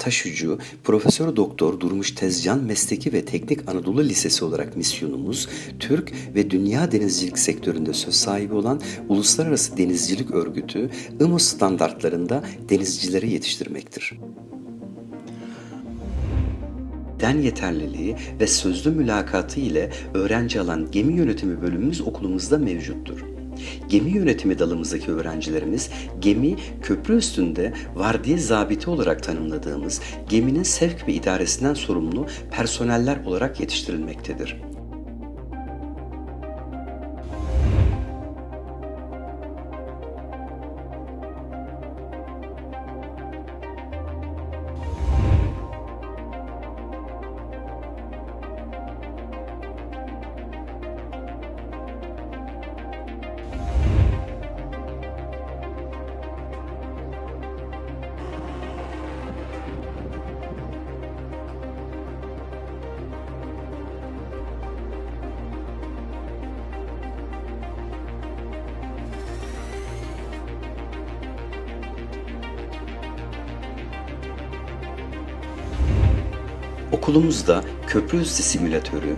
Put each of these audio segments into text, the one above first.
Taşucu, Profesör Doktor Durmuş Tezcan Mesleki ve Teknik Anadolu Lisesi olarak misyonumuz, Türk ve dünya denizcilik sektöründe söz sahibi olan Uluslararası Denizcilik Örgütü, IMO standartlarında denizcileri yetiştirmektir. Den yeterliliği ve sözlü mülakatı ile öğrenci alan gemi yönetimi bölümümüz okulumuzda mevcuttur. Gemi yönetimi dalımızdaki öğrencilerimiz gemi köprü üstünde vardiya zabiti olarak tanımladığımız geminin sevk ve idaresinden sorumlu personeller olarak yetiştirilmektedir. Okulumuzda köprü üstü simülatörü,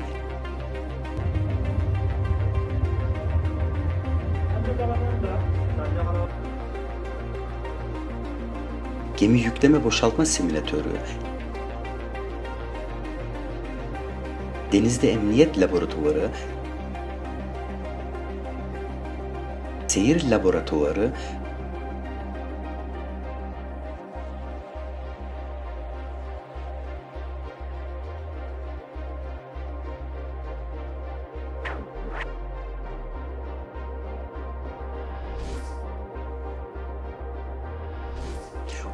gemi yükleme boşaltma simülatörü, denizde emniyet laboratuvarı, seyir laboratuvarı,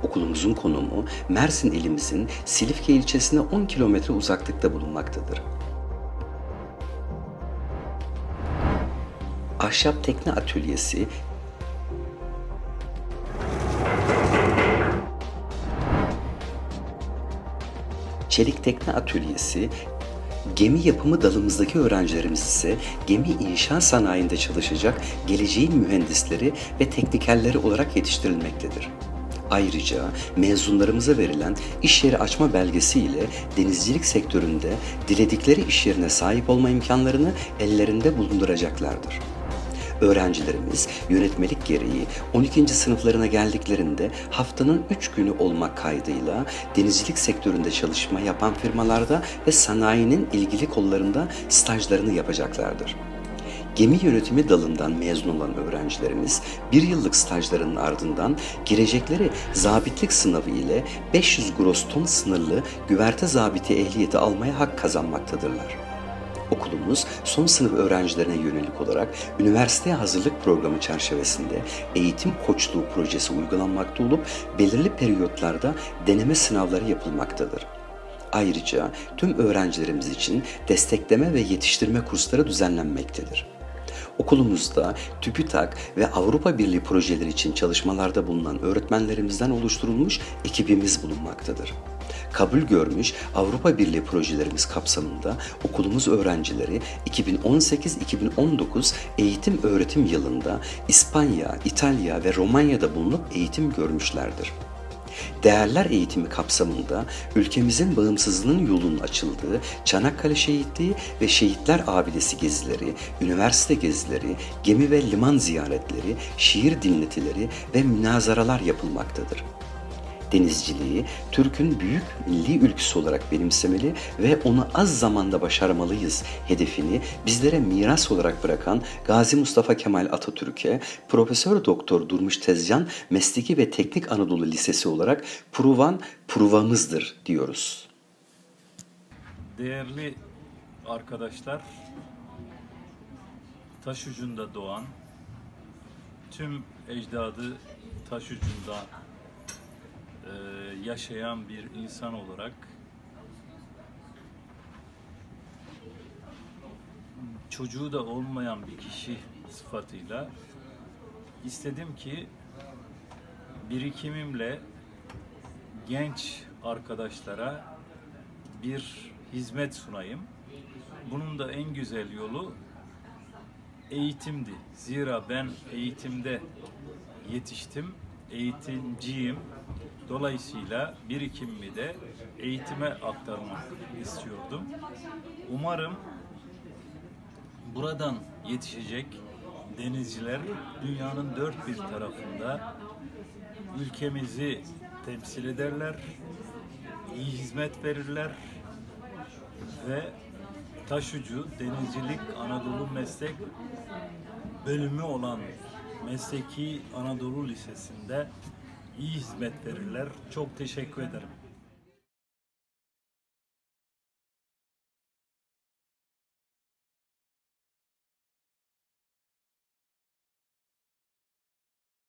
Okulumuzun konumu Mersin ilimizin Silifke ilçesine 10 kilometre uzaklıkta bulunmaktadır. Ahşap Tekne Atölyesi Çelik Tekne Atölyesi, gemi yapımı dalımızdaki öğrencilerimiz ise gemi inşa sanayinde çalışacak geleceğin mühendisleri ve teknikerleri olarak yetiştirilmektedir. Ayrıca mezunlarımıza verilen iş yeri açma belgesi ile denizcilik sektöründe diledikleri iş yerine sahip olma imkanlarını ellerinde bulunduracaklardır. Öğrencilerimiz yönetmelik gereği 12. sınıflarına geldiklerinde haftanın 3 günü olmak kaydıyla denizcilik sektöründe çalışma yapan firmalarda ve sanayinin ilgili kollarında stajlarını yapacaklardır. Gemi yönetimi dalından mezun olan öğrencilerimiz bir yıllık stajlarının ardından girecekleri zabitlik sınavı ile 500 gross ton sınırlı güverte zabiti ehliyeti almaya hak kazanmaktadırlar. Okulumuz son sınıf öğrencilerine yönelik olarak üniversiteye hazırlık programı çerçevesinde eğitim koçluğu projesi uygulanmakta olup belirli periyotlarda deneme sınavları yapılmaktadır. Ayrıca tüm öğrencilerimiz için destekleme ve yetiştirme kursları düzenlenmektedir. Okulumuzda TÜBİTAK ve Avrupa Birliği projeleri için çalışmalarda bulunan öğretmenlerimizden oluşturulmuş ekibimiz bulunmaktadır. Kabul görmüş Avrupa Birliği projelerimiz kapsamında okulumuz öğrencileri 2018-2019 eğitim öğretim yılında İspanya, İtalya ve Romanya'da bulunup eğitim görmüşlerdir. Değerler eğitimi kapsamında ülkemizin bağımsızlığının yolunun açıldığı Çanakkale Şehitliği ve Şehitler Abidesi gezileri, üniversite gezileri, gemi ve liman ziyaretleri, şiir dinletileri ve münazaralar yapılmaktadır denizciliği Türk'ün büyük milli ülküsü olarak benimsemeli ve onu az zamanda başarmalıyız hedefini bizlere miras olarak bırakan Gazi Mustafa Kemal Atatürk'e Profesör Doktor Durmuş Tezcan Mesleki ve Teknik Anadolu Lisesi olarak Pruvan Pruvamızdır diyoruz. Değerli arkadaşlar, taş ucunda doğan, tüm ecdadı taş ucunda e, yaşayan bir insan olarak çocuğu da olmayan bir kişi sıfatıyla istedim ki birikimimle genç arkadaşlara bir hizmet sunayım. Bunun da en güzel yolu eğitimdi. Zira ben eğitimde yetiştim eğitimciyim. Dolayısıyla birikimimi de eğitime aktarmak istiyordum. Umarım buradan yetişecek denizciler dünyanın dört bir tarafında ülkemizi temsil ederler, iyi hizmet verirler ve taşucu denizcilik Anadolu Meslek bölümü olan Mesleki Anadolu Lisesi'nde iyi hizmet verirler. Çok teşekkür ederim.